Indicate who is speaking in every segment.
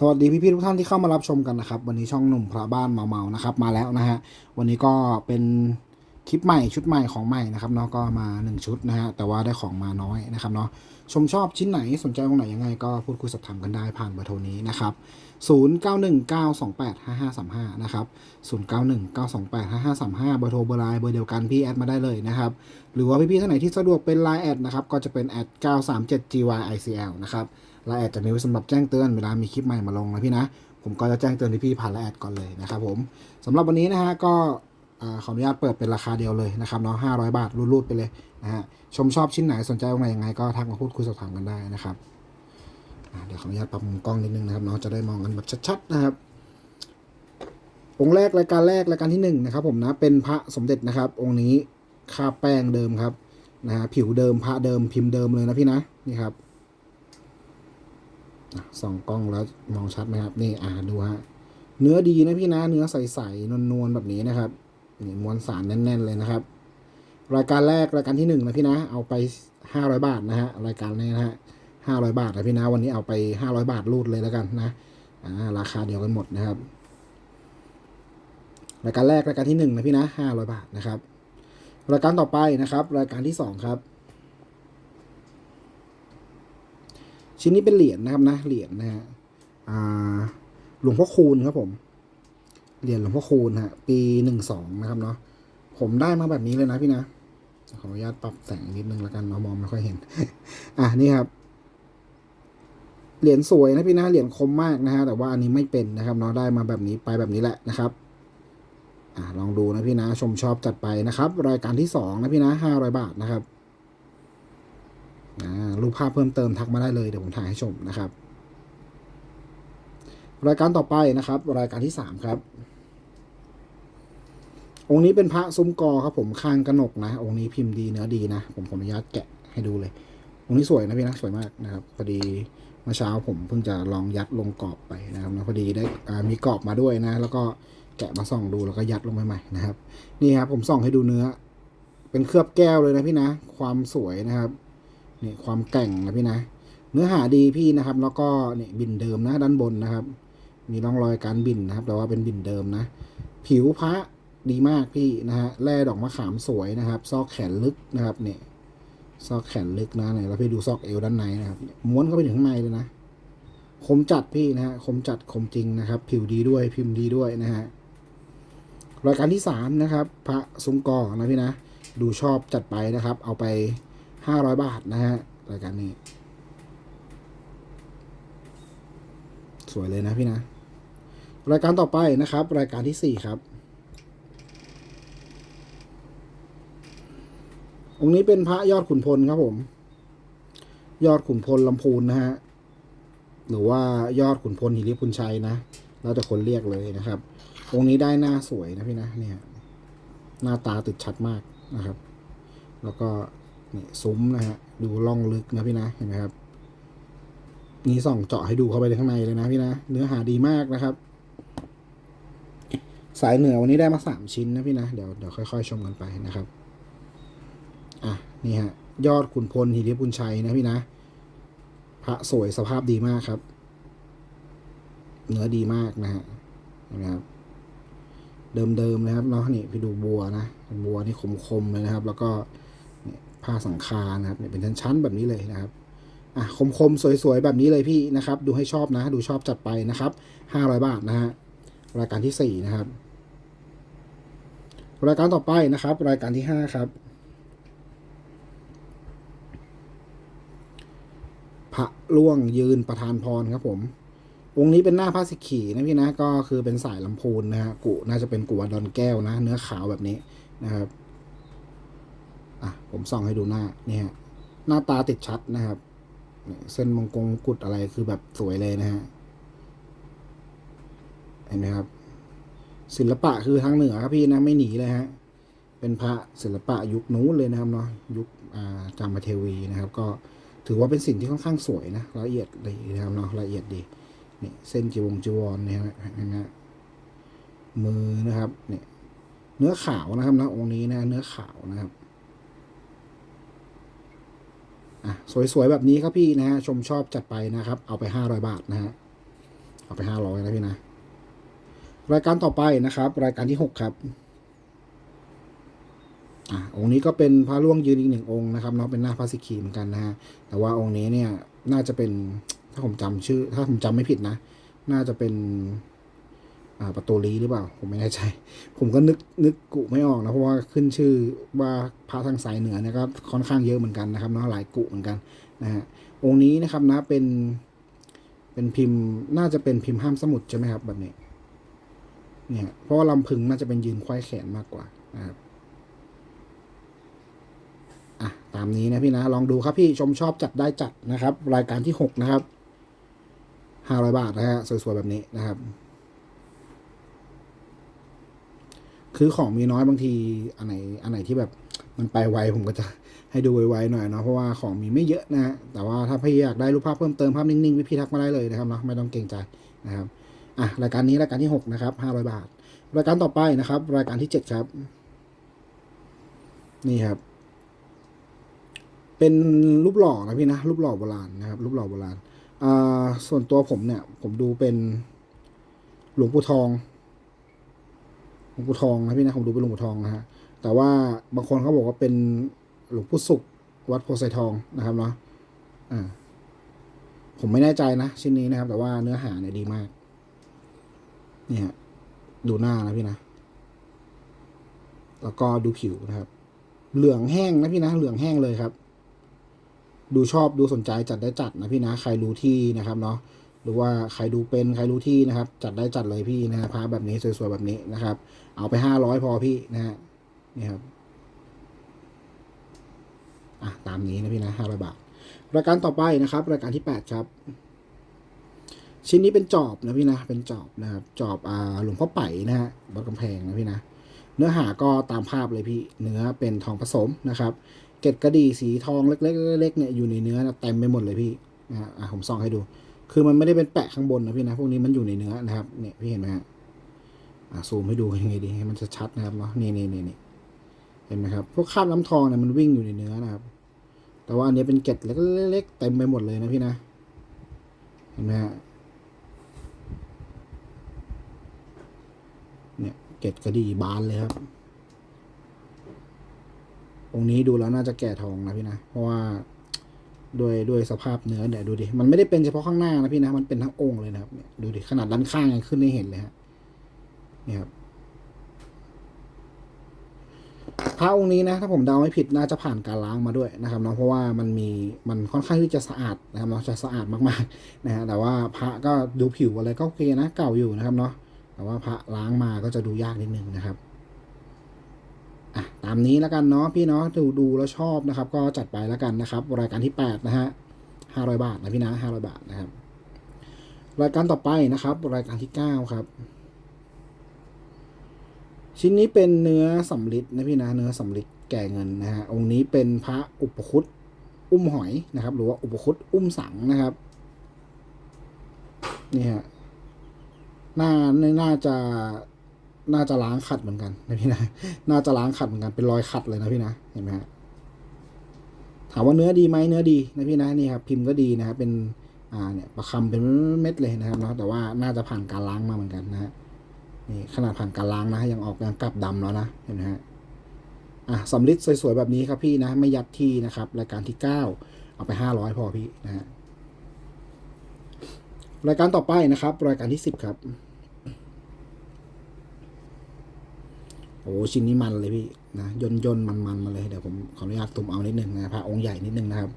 Speaker 1: สวัสดีพี่ๆทุกท่านที่เข้ามารับชมกันนะครับ วันนี้ช่องหนุ่มพระบ้านเมาๆนะครับ มาแล้วนะฮะวันนี้ก็เป็นคลิปใหม่ชุดใหม่ของใหม่นะครับเนาะก็มา 1 ชุดนะฮะแต่ว่าได้ของมาน้อยนะครับเนาะชมชอบชิ้นไหนสนใจตรงไหนยังไง ก็พูดคุยสอบถามกันได้ผ่านเบอร์โทรนี้นะครับ 0919285535 นะครับ 0919285535 เบอร์โทรเบอร์ไลน์เบอร์เดียวกันพี่แอดมาได้เลยนะครับ หรือว่าพี่ๆท่านไหนที่สะดวกเป็น Line แอดนะครับก็จะเป็นแอด 937gyicl นะครับ ไลน์แอดจะมีไว้สำหรับแจ้งเตือนเวลามีคลิปใหม่มาลงนะพี่นะ ผมก็จะแจ้งเตือนพี่ผ่านไลน์แอดก่อนเลยนะครับผมสำหรับวันนี้นะฮะก็ขออนุญาตเปิดเป็นราคาเดียวเลยนะครับเนาะ500บาทรูดๆไปเลยนะฮะชมชอบชิ้นไหนสนใจตรงไหนยังไงก็ทักมาพูดคุยสอบถามกันได้นะครับเดี๋ยวขออนุญาตปรับมุมกล้องนิดนึงนะครับเนาะจะได้มองกันแบบชัดๆนะครับองค์แรกรายการแรกรายการที่หนึ่งนะครับผมนะเป็นพระสมเด็จนะครับ องค์นี้คาแป้งเดิมครับนะฮะผิวเดิมพระเดิมพิมพ์เดิมเลยนะพี่นะนี่ครับ ส่องกล้องแล้วมองชัดไหมครับ นี่อ่าดูฮะ เนื้อดีนะพี่นะ เนื้อใสๆนวลๆแบบนี้นะครับ นี่มวลสารแน่น ๆ เลยนะครับ รายการแรกรายการที่หนึ่งนะพี่นะ เอาไปห้าร้อยบาทนะฮะ รายการนี้นะฮะห้าร้อยบาทนะพี่นะ วันนี้เอาไปห้าร้อยบาทรูดเลยแล้วกันนะ อ่า ราคาเดียวกันหมดนะครับ รายการแรกรายการที่หนึ่งนะพี่นะห้าร้อยบาทนะครับ รายการต่อไปนะครับ รายการที่สองครับ ชิ้นนี้เป็นเหรียญนะครับนะเหรียญนะฮะหลวงพ่อคูณครับผมเหรียญหลวงพ่อคูณฮะปีหนึ่งสองนะครับเนาะผมได้มาแบบนี้เลยนะพี่นะขออนุญาตปรับแสงนิดนึงแล้วกันเนาะมองไม่ค่อยเห็น อะนี่ครับเหรียญสวยนะพี่นะเหรียญคมมากนะฮะแต่ว่าอันนี้ไม่เป็นนะครับเนาะได้มาแบบนี้ไปแบบนี้แหละนะครับอ่าลองดูนะพี่นะชมชอบจัดไปนะครับ รายการที่สองนะพี่นะห้าร้อยบาทนะครับ รูปภาพเพิ่มเติมทักมาได้เลยเดี๋ยวผมถ่ายให้ชมนะครับ รายการต่อไปนะครับ รายการที่สามครับ องค์นี้เป็นพระซุ้มกอครับผมข้างกระหนกนะ องค์นี้พิมพ์ดีเนื้อดีนะ ผมขออนุญาตแกะให้ดูเลย องค์นี้สวยนะพี่นะสวยมากนะครับพอดีเมื่อเช้าผมเพิ่งจะลองยัดลงกรอบไปนะครับนะพอดีได้มีกรอบมาด้วยนะ แล้วก็แกะมาส่องดูแล้วก็ยัดลงไปใหม่นะครับ นี่ครับผมส่องให้ดูเนื้อ เป็นเคลือบแก้วเลยนะพี่นะ ความสวยนะครับ นี่ความแกร่งนะพี่นะ เนื้อหาดีพี่นะครับ แล้วก็นี่บินเดิมนะด้านบนนะครับ มีร่องรอยการบินนะครับ แต่ว่าเป็นบินเดิมนะ ผิวพระดีมากพี่นะฮะแร่ดอกมะขามสวยนะครับ ซอกแขนลึกนะครับเนี่ยซอกแขนลึกนะเนี่ยแล้วพี่ดูซอกเอวด้านในนะครับ ม้วนเข้าไปถึงข้างในเลยนะ คมจัดพี่นะฮะ คมจัดคมจริงนะครับ ผิวดีด้วย พิมพ์ดีด้วยนะฮะ รายการที่สามนะครับ พระซุ้มกอนะพี่นะ ดูชอบจัดไปนะครับ เอาไป ห้าร้อยบาทนะฮะรายการนี้ สวยเลยนะพี่นะ รายการต่อไปนะครับ รายการที่สี่ครับ องค์นี้เป็นพระยอดขุนพลครับผม ยอดขุนพลลำพูนนะฮะหรือว่ายอดขุนพลหิริพุนชัยนะแล้วแต่คนเรียกเลยนะครับ องค์นี้ได้หน้าสวยนะพี่นะเนี่ยหน้าตาติดชัดมากนะครับ แล้วก็ นี่ซุ้มนะฮะ ดูล่องลึกนะพี่นะ เห็นไหมครับ นี่ส่องเจาะให้ดูเข้าไปในข้างในเลยนะพี่นะ เนื้อหาดีมากนะครับ สายเหนือวันนี้ได้มาสามชิ้นนะพี่นะ เดี๋ยวเดี๋ยวค่อย ๆ ชมกันไปนะครับ อะ นี่ฮะ ยอดขุนพลหิริพุนชัยนะพี่นะ พระสวยสภาพดีมากครับ เนื้อดีมากนะฮะ เห็นไหมครับเดิมๆนะครับเนาะนี่ไปดูบัวนะ บัวนี่คมๆเลยนะครับ แล้วก็ ผ้าสังคานะครับเนี่ยเป็นชั้นๆแบบนี้เลยนะครับอะคมๆสวยๆแบบนี้เลยพี่นะครับ ดูให้ชอบนะ ดูชอบจัดไปนะครับห้าร้อยบาทนะฮะรายการที่สี่นะครับ รายการต่อไปนะครับ รายการที่ห้าครับพระล่วงยืนประธานพรครับผมองค์นี้เป็นหน้าพระสิกขีนะพี่นะก็คือเป็นสายลำพูนนะฮะกุน่าจะเป็นกุวดอนแก้วนะ เนื้อขาวแบบนี้นะครับ อะผมส่องให้ดูหน้าเนี่ฮะหน้าตาติดชัดนะครับเส้นมงกงกุดอะไรคือแบบสวยเลยนะฮะเห็นไหมครับ ศิลปะคือทางเหนือครับพี่นะไม่หนีเลยฮะเป็นพระศิลปะยุคนู้นเลยนะครับเนาะยุคอาจามเทวีนะครับ ก็ถือว่าเป็นสิ่งที่ค่อนข้างสวยนะละเอียดดีนะครับเนาะละเอียดดีนี่เส้นจีวงจีวรเนี่ยนะฮะมือนะครับเนี่ยเนื้อขาวนะครับนะองค์นี้นะเนื้อขาวนะครับ อะสวยๆแบบนี้ครับพี่นะฮะชมชอบจัดไปนะครับ เอาไปห้าร้อยบาทนะฮะเอาไปห้าร้อยนะพี่นะ รายการต่อไปนะครับ รายการที่หกครับอะองค์นี้ก็เป็นพระร่วงยืนอีกหนึ่งองค์นะครับเนาะเป็นหน้าพระสิกีเหมือนกันนะฮะแต่ว่าองค์นี้เนี่ยน่าจะเป็นถ้าผมจำชื่อ ถ้าผมจำไม่ผิดนะ น่าจะเป็น ประตูลีหรือเปล่า ผมไม่แน่ใจ ผมก็นึกนึกกุไม่ออกนะ เพราะว่าขึ้นชื่อว่าพระทางสายเหนือนี่ยก็ค่อนข้างเยอะเหมือนกันนะครับเนาะหลายกุเหมือนกันนะฮะองค์นี้นะครับนะเป็นเป็นพิมพ์น่าจะเป็นพิมพ์ห้ามสมุดใช่ไหมครับแบบนี้เนี่ยเพราะว่าลำพึงน่าจะเป็นยืนควายแขนมากกว่านะครับอะตามนี้นะพี่นะลองดูครับพี่ชมชอบจัดได้จัดนะครับ รายการที่หกนะครับห้าร้อยบาทนะฮะสวยๆแบบนี้นะครับ คือของมีน้อยบางทีอันไหนอันไหนที่แบบมันไปไวผมก็จะให้ดูไวๆหน่อยเนาะเพราะว่าของมีไม่เยอะนะฮะแต่ว่าถ้าพี่อยากได้รูปภาพเพิ่มเติมภาพนิ่งๆพี่ทักมาได้เลยนะครับเนาะไม่ต้องเกรงใจนะครับอะรายการนี้รายการที่หกนะครับห้าร้อยบาท รายการต่อไปนะครับ รายการที่เจ็ดครับ นี่ครับ เป็นรูปหล่อนะพี่นะรูปหล่อโบราณนะครับ รูปหล่อโบราณอ่าส่วนตัวผมเนี่ย ผมดูเป็นหลวงปู่ทอง ลวงปู่ทองนะพี่นะผมดูเป็นหลวงปู่ทองนะฮะแต่ว่าบางคนเขาบอกว่าเป็นหลวงปู่สุขวัดโพไซทองนะครับเนาะอ่าผมไม่แน่ใจนะชิ้นนี้นะครับ แต่ว่าเนื้อหาเนี่ยดีมาก เนี่ย ดูหน้านะพี่นะ แล้วก็ดูผิวนะครับ เหลืองแห้งนะพี่นะ เหลืองแห้งเลยครับ ดูชอบดูสนใจจัดได้จัดนะพี่นะ ใครรู้ที่นะครับเนาะ หรือว่าใครดูเป็นใครรู้ที่นะครับ จัดได้จัดเลยพี่นะฮะพระแบบนี้สวยๆแบบนี้นะครับ เอาไปห้าร้อยพอพี่นะฮะนี่ครับอะตามนี้นะพี่นะห้าร้อยบาทรายการต่อไปนะครับ รายการที่แปดครับ ชิ้นนี้เป็นจอบนะพี่นะ เป็นจอบนะครับจอบอ่าหลวงพ่อไผ่นะฮะวัดกำแพงนะพี่นะเนื้อหาก็ตามภาพเลยพี่ เนื้อเป็นทองผสมนะครับ เกล็ดกระดีสีทองเล็กๆเล็กๆเนี่ยอยู่ในเนื้อเต็มไปหมดเลยพี่นะฮะอะผมส่องให้ดู คือมันไม่ได้เป็นแปะข้างบนนะพี่นะ พวกนี้มันอยู่ในเนื้อนะครับเนี่ยพี่เห็นไหมฮะซูมให้ดูยังไงดีให้มันจะชัดนะครับเนาะนี่นี่นี่นี่เห็นไหมครับ พวกคราบน้ำทองเนี่ยมันวิ่งอยู่ในเนื้อนะครับ แต่ว่าอันนี้เป็นเกล็ดเล็กๆเต็มไปหมดเลยนะพี่นะ เห็นไหมฮะเนี่ยเกล็ดกระดี่บานเลยครับ องค์นี้ดูแล้วน่าจะแก่ทองนะพี่นะ เพราะว่า ด้วยด้วยสภาพเนื้อเนี่ยดูดิ มันไม่ได้เป็นเฉพาะข้างหน้านะพี่นะ มันเป็นทั้งองค์เลยนะครับเนี่ยดูดิ ขนาดด้านข้างยังขึ้นให้เห็นเลยฮะนี่ครับพระองค์นี้นะ ถ้าผมเดาไม่ผิดน่าจะผ่านการล้างมาด้วยนะครับเนาะเพราะว่ามันมีมันค่อนข้างที่จะสะอาดนะครับเนาะจะสะอาดมากๆนะฮะแต่ว่าพระก็ดูผิวอะไรก็โอเคนะเก่าอยู่นะครับเนาะแต่ว่าพระล้างมาก็จะดูยากนิดนึงนะครับ อะตามนี้แล้วกันเนาะพี่เนาะดูดูแล้วชอบนะครับ ก็จัดไปแล้วกันนะครับ รายการที่แปดนะฮะห้าร้อยบาทนะพี่นะห้าร้อยบาทนะครับ รายการต่อไปนะครับ รายการที่เก้าครับ ชิ้นนี้เป็นเนื้อสำลิดนะพี่นะเนื้อสำลิดแก่เงินนะฮะองค์นี้เป็นพระอุปคุตอุ้มหอยนะครับ หรือว่าอุปคุตอุ้มสังนะครับนี่ฮะน่าน่าจะ น่าจะล้างขัดเหมือนกันนะพี่นะ น่าจะล้างขัดเหมือนกัน เป็นรอยขัดเลยนะพี่นะ เห็นไหมฮะ ถามว่าเนื้อดีไหมเนื้อดีนะพี่นะนี่ครับพิมพ์ก็ดีนะครับ เป็น อ่า เนี่ยประคำเป็นเม็ดเลยนะครับเนาะ แต่ว่าน่าจะผ่านการล้างมาเหมือนกันนะฮะ นี่ขนาดผ่านการล้างนะยังออกยังกลับดำแล้วนะ เห็นไหมฮะ อะสำลิดสวยๆแบบนี้ครับพี่นะ ไม่ยัดที่นะครับ รายการที่เก้าเอาไปห้าร้อยพอพี่นะฮะ รายการต่อไปนะครับ รายการที่สิบครับ อ้ชิ้นนี้มันเลยพี่นะยนยนมันมันๆมาเลยเดี๋ยวผมขออนุญาตตุ่มเอานิดหนึ่งนะพระองค์ใหญ่นิดหนึ่งนะครับ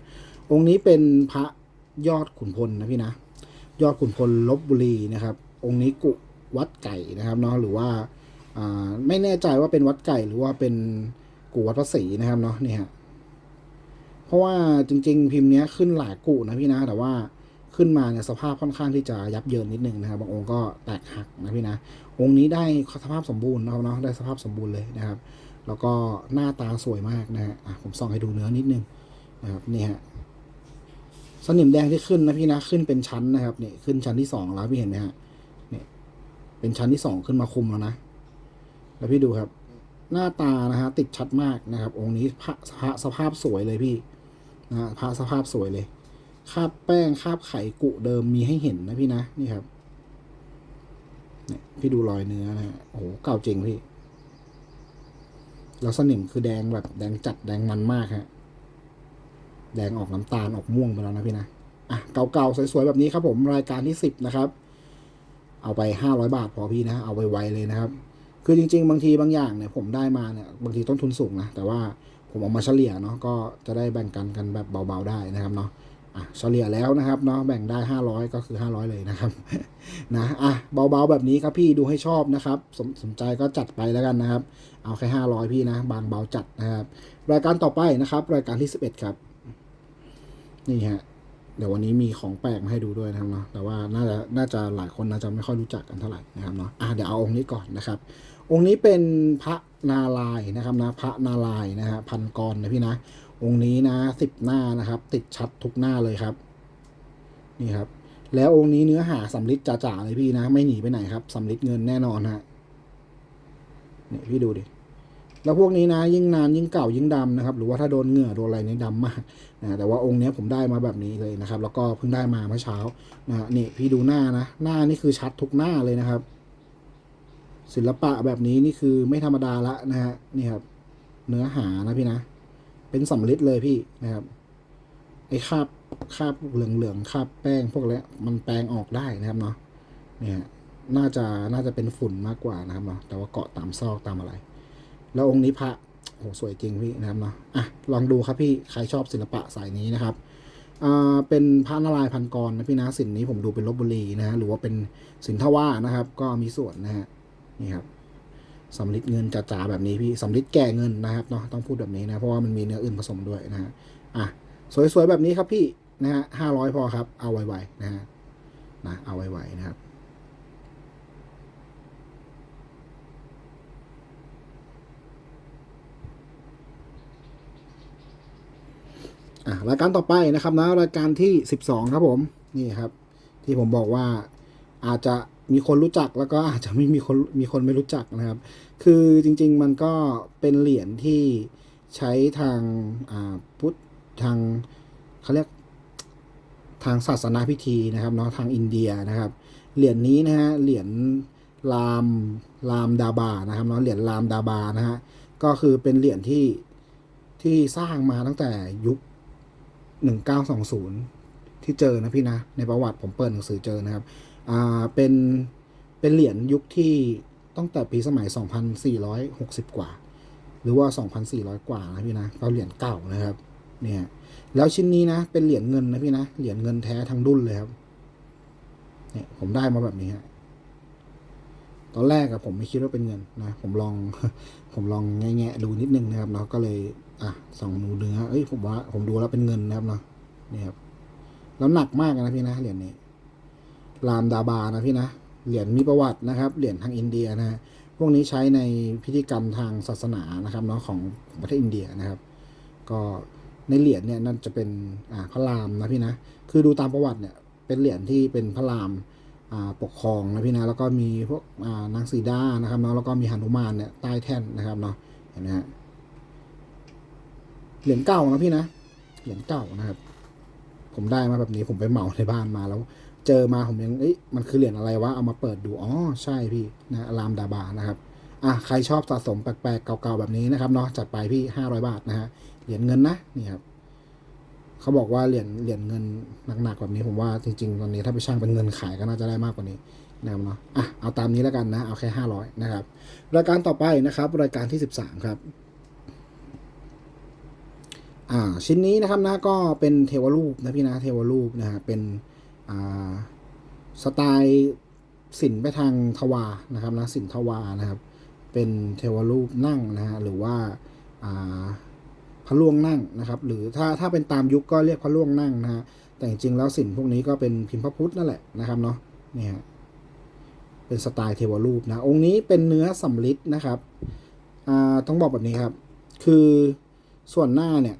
Speaker 1: องค์นี้เป็นพระยอดขุนพลนะพี่นะ ยอดขุนพลลบบุรีนะครับ องค์นี้กุวัดไก่นะครับเนาะหรือว่าอ่าไม่แน่ใจว่าเป็นวัดไก่หรือว่าเป็นกุวัดพระศรีนะครับเนาะนี่ฮะเพราะว่าจริง ๆ พิมพ์เนี้ยขึ้นหลายกุนะพี่นะแต่ว่า ขึ้นมาเนี่ยสภาพค่อนข้างที่จะยับเยินนิดนึงนะครับบางองค์ก็แตกหักนะพี่นะองค์นี้ได้สภาพสมบูรณ์นะครับเนาะได้สภาพสมบูรณ์เลยนะครับ แล้วก็หน้าตาสวยมากนะฮะผมส่องให้ดูเนื้อนิดนึงนะครับนี่ฮะสนิมแดงที่ขึ้นนะพี่นะขึ้นเป็นชั้นนะครับนี่ขึ้นชั้นที่สองแล้วพี่เห็นไหมฮะเนี่ยเป็นชั้นที่สองขึ้นมาคุมแล้วนะแล้วพี่ดูครับ หน้าตานะฮะติดชัดมากนะครับ องค์นี้พระสภาพสวยเลยพี่นะพระสภาพสวยเลย คาบแป้งคาบไข่กุเดิมมีให้เห็นนะพี่นะนี่ครับเนี่ยพี่ดูรอยเนื้อนะฮะโอ้โหเก่าจริงพี่แล้วสนิมคือแดงแบบแดงจัดแดงมันมากฮะแดงออกน้ำตาลออกม่วงไปแล้วนะพี่นะอะเก่าๆสวยๆแบบนี้ครับผมรายการที่สิบนะครับ เอาไปห้าร้อยบาทพอพี่นะ เอาไวๆเลยนะครับ คือจริง ๆ บางทีบางอย่างเนี่ยผมได้มาเนี่ยบางทีต้นทุนสูงนะแต่ว่าผมเอามาเฉลี่ยเนาะก็จะได้แบ่งกันกันแบบเบาๆได้นะครับเนาะ เฉลี่ยแล้วนะครับเนาะแบ่งได้ห้าร้อยก็คือห้าร้อยเลยนะครับนะอะเบาๆแบบนี้ครับพี่ดูให้ชอบนะครับสนสนใจก็จัดไปแล้วกันนะครับ เอาแค่ห้าร้อยพี่นะ บางเบาจัดนะครับ รายการต่อไปนะครับ รายการที่สิบเอ็ดครับ นี่ฮะเดี๋ยววันนี้มีของแปลกมาให้ดูด้วยนะครับเนาะแต่ว่าน่าจะน่าจะหลายคนน่าจะไม่ค่อยรู้จักกันเท่าไหร่นะครับเนาะอะเดี๋ยวเอาองค์นี้ก่อนนะครับ องค์นี้เป็นพระนาลายนะครับนะพระนาลายนะฮะพันกรนะพี่นะ องค์นี้นะสิบหน้านะครับ ติดชัดทุกหน้าเลยครับ นี่ครับ แล้วองค์นี้เนื้อหาสำลิดจ๋าๆเลยพี่นะ ไม่หนีไปไหนครับสำลิดเงินแน่นอนฮะเนี่ยพี่ดูดิแล้วพวกนี้นะยิ่งนานยิ่งเก่ายิ่งดำนะครับ หรือว่าถ้าโดนเหงื่อโดนอะไรเนี่ยดำมากนะแต่ว่าองค์นี้ผมได้มาแบบนี้เลยนะครับ แล้วก็เพิ่งได้มาเมื่อเช้านะนี่พี่ดูหน้านะ หน้านี่คือชัดทุกหน้าเลยนะครับ ศิลปะแบบนี้นี่คือไม่ธรรมดาละนะฮะนี่ครับ เนื้อหานะพี่นะ เป็นสำลิดเลยพี่นะครับไอ้คราบคราบเหลืองๆคราบแป้งพวกนี้มันแปลงออกได้นะครับเนาะเนี่ยน่าจะน่าจะเป็นฝุ่นมากกว่านะครับเนาะแต่ว่าเกาะตามซอกตามอะไร แล้วองค์นี้พระโอ้โหสวยจริงพี่นะครับเนาะอะลองดูครับพี่ใครชอบศิลปะสายนี้นะครับอ่าเป็นพระนารายณ์พันกรนะพี่นะสินนี้ผมดูเป็นลบบุรีนะฮะหรือว่าเป็นสินทว่านะครับ ก็มีส่วนนะฮะนี่ครับ สำลิดเงินจ๋าๆแบบนี้พี่สำลิดแก่เงินนะครับเนาะต้องพูดแบบนี้นะเพราะว่ามันมีเนื้ออื่นผสมด้วยนะฮะอะสวยๆแบบนี้ครับพี่นะฮะห้าร้อยพอครับ เอาไวๆนะฮะนะเอาไวๆนะครับอะรายการต่อไปนะครับนะรายการที่สิบสองครับผมนี่ครับ ที่ผมบอกว่าอาจจะ มีคนรู้จักแล้วก็อาจจะไม่มีคนมีคนไม่รู้จักนะครับ คือจริง ๆ มันก็เป็นเหรียญที่ใช้ทางอ่าพุทธทางเขาเรียกทางศาสนาพิธีนะครับเนาะทางอินเดียนะครับ เหรียญนี้นะฮะเหรียญรามรามดาบานะครับเนาะเหรียญรามดาบานะฮะก็คือเป็นเหรียญที่ที่สร้างมาตั้งแต่ยุคหนึ่งเก้าสองศูนย์ที่เจอนะพี่นะในประวัติผมเปิดหนังสือเจอนะครับ อ่าเป็นเป็นเหรียญยุคที่ตั้งแต่ปีสมัย 2,460 กว่า หรือว่า 2,400 กว่านะพี่นะก็เหรียญเก่านะครับเนี่ยแล้วชิ้นนี้นะเป็นเหรียญเงินนะพี่นะเหรียญเงินแท้ทั้งดุนเลยครับเนี่ยผมได้มาแบบนี้ฮะตอนแรกอะผมไม่คิดว่าเป็นเงินนะ ผมลอง ผมลองแงะดูนิดนึงนะครับเนาะก็เลย อะส่องดูเนื้อเอ้ยผมว่าผมดูแล้วเป็นเงินนะครับเนาะนี่ครับแล้วหนักมากนะพี่นะเหรียญนี้ รามดาบานะพี่นะ เหรียญมีประวัตินะครับ เหรียญทางอินเดียนะพวกนี้ใช้ในพิธีกรรมทางศาสนานะครับเนาะของประเทศอินเดียนะครับ ก็ในเหรียญเนี่ยนั่นจะเป็นอ่าพระรามนะพี่นะ คือดูตามประวัติเนี่ยเป็นเหรียญที่เป็นพระรามอ่าปกครองนะพี่นะ แล้วก็มีพวกอ่านางสีดานะครับเนาะแล้วก็มีหนุมานเนี่ยใต้แท่นนะครับเนาะ เห็นไหมฮะ เหรียญเก่านะพี่นะ เหรียญเก่านะครับ ผมได้มาแบบนี้ผมไปเหมาในบ้านมาแล้ว เจอมาผมยังเอ้ยมันคือเหรียญอะไรวะ เอามาเปิดดูอ๋อใช่พี่นะรามดาบานะครับอะใครชอบสะสมแปลกๆเก่าๆแบบนี้นะครับเนาะจัดไปพี่ห้าร้อยบาทนะฮะเหรียญเงินนะนี่ครับเขาบอกว่าเหรียญเหรียญเงินหนักๆแบบนี้ผมว่าจริงๆตอนนี้ถ้าไปช่างเป็นเงินขายก็น่าจะได้มากกว่านี้นะครับเนาะอะเอาตามนี้แล้วกันนะเอาแค่ห้าร้อยนะครับรายการต่อไปนะครับ รายการที่สิบสามครับอ่าชิ้นนี้นะครับนะก็เป็นเทวรูปนะพี่นะเทวรูปนะฮะเป็น สไตล์ศิลป์ไปทางทวานะครับนะศิลป์ทวานะครับ เป็นเทวรูปนั่งนะฮะหรือว่าพระล่วงนั่งนะครับ หรือถ้าถ้าเป็นตามยุคก็เรียกพระล่วงนั่งนะฮะแต่จริงๆแล้วศิลป์พวกนี้ก็เป็นพิมพ์พระพุทธนั่นแหละนะครับเนาะเนี่ยฮะเป็นสไตล์เทวรูปนะองค์นี้เป็นเนื้อสำริดนะครับต้องบอกแบบนี้ครับ คือส่วนหน้าเนี่ย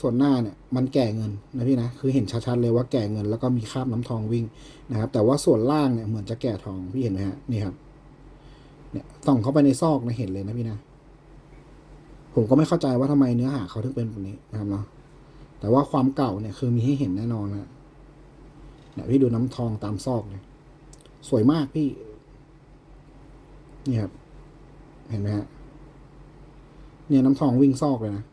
Speaker 1: ส่วนหน้าเนี่ยมันแก่เงินนะพี่นะคือเห็นชัดๆเลยว่าแก่เงินแล้วก็มีคราบน้ำทองวิ่งนะครับแต่ว่าส่วนล่างเนี่ยเหมือนจะแก่ทองพี่เห็นไหมฮะนี่ครับเนี่ยส่องเข้าไปในซอกนะเห็นเลยนะพี่นะ ผมก็ไม่เข้าใจว่าทำไมเนื้อหาเขาถึงเป็นแบบนี้นะครับเนาะแต่ว่าความเก่าเนี่ยคือมีให้เห็นแน่นอนนะเนี่ยพี่ดูน้ำทองตามซอกเนี่ยสวยมากพี่ นี่ครับ เห็นไหมฮะเนี่ยน้ำทองวิ่งซอกเลยนะ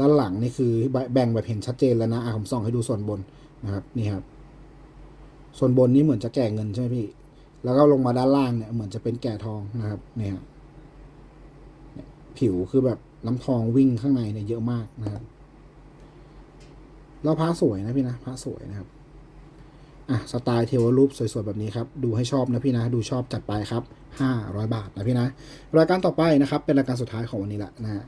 Speaker 1: ด้านหลังนี่คือแบ่งแบบเห็นชัดเจนแล้วนะอะผมส่องให้ดูส่วนบนนะครับนี่ครับ ส่วนบนนี้เหมือนจะแก่เงินใช่ไหมพี่ แล้วก็ลงมาด้านล่างเนี่ยเหมือนจะเป็นแก่ทองนะครับเนี่ยผิวคือแบบน้ำทองวิ่งข้างในเนี่ยเยอะมากนะครับแล้วพระสวยนะพี่นะพระสวยนะครับอะสไตล์เทวรูปสวยๆแบบนี้ครับ ดูให้ชอบนะพี่นะ ดูชอบจัดไปครับห้าร้อยบาทนะพี่นะ รายการต่อไปนะครับ เป็นรายการสุดท้ายของวันนี้ละนะฮะ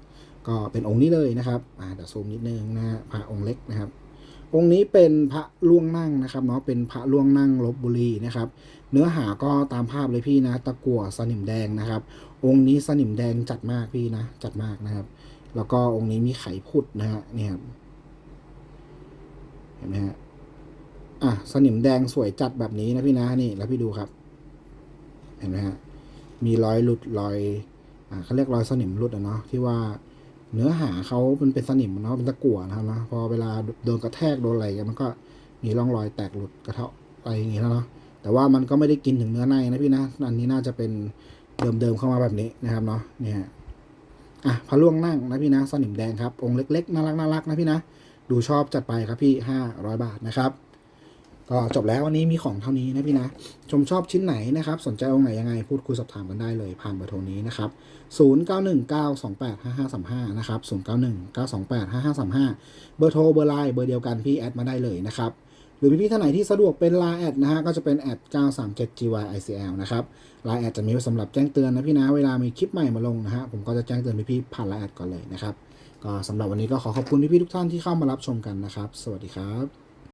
Speaker 1: ก็เป็นองค์นี้เลยนะครับอ่าเดี๋ยวซูมนิดนึงนะฮะพระองค์เล็กนะครับ องค์นี้เป็นพระล่วงนั่งนะครับเนาะเป็นพระล่วงนั่งลบบุรีนะครับ เนื้อหาก็ตามภาพเลยพี่นะ ตะกั่วสนิมแดงนะครับ องค์นี้สนิมแดงจัดมากพี่นะจัดมากนะครับ แล้วก็องค์นี้มีไขพุดนะฮะเนี่ยครับเห็นไหมฮะอะสนิมแดงสวยจัดแบบนี้นะพี่นะนี่แล้วพี่ดูครับ เห็นไหมฮะมีรอยหลุดรอยอ่าเขาเรียกรอยสนิมหลุดอะเนาะที่ว่า เนื้อหาเขาเป็นเป็นสนิมเนาะเป็นตะกั่วนะครับนะพอเวลาโดนกระแทกโดนอะไรกันมันก็มีร่องรอยแตกหลุดกระเทาะอะไรอย่างเงี้ยแล้วเนาะแต่ว่ามันก็ไม่ได้กินถึงเนื้อในนะพี่นะอันนี้น่าจะเป็นเดิมๆเข้ามาแบบนี้นะครับเนาะเนี่ยอะพระล่วงนั่งนะพี่นะสนิมแดงครับองค์เล็กๆน่ารักน่ารักนะพี่นะดูชอบจัดไปครับพี่ห้าร้อยบาทนะครับ ก็จบแล้ววันนี้มีของเท่านี้นะพี่นะ ชมชอบชิ้นไหนนะครับ สนใจองค์ไหนยังไงพูดคุยสอบถามกันได้เลยผ่านเบอร์โทรนี้นะครับ 0919285535 นะครับ 0919285535 เบอร์โทรเบอร์ไลน์เบอร์เดียวกันพี่แอดมาได้เลยนะครับ หรือพี่ๆท่านไหนที่สะดวกเป็นไลน์แอดนะฮะก็จะเป็นแอด 937gyicl นะครับไลน์แอดจะมีไว้สำหรับแจ้งเตือนนะพี่นะเวลามีคลิปใหม่มาลงนะฮะผมก็จะแจ้งเตือนพี่ๆผ่านไลน์แอดก่อนเลยนะครับก็สำหรับวันนี้ก็ขอขอบคุณพี่ๆทุกท่านที่เข้ามารับชมกันนะครับ สวัสดีครับ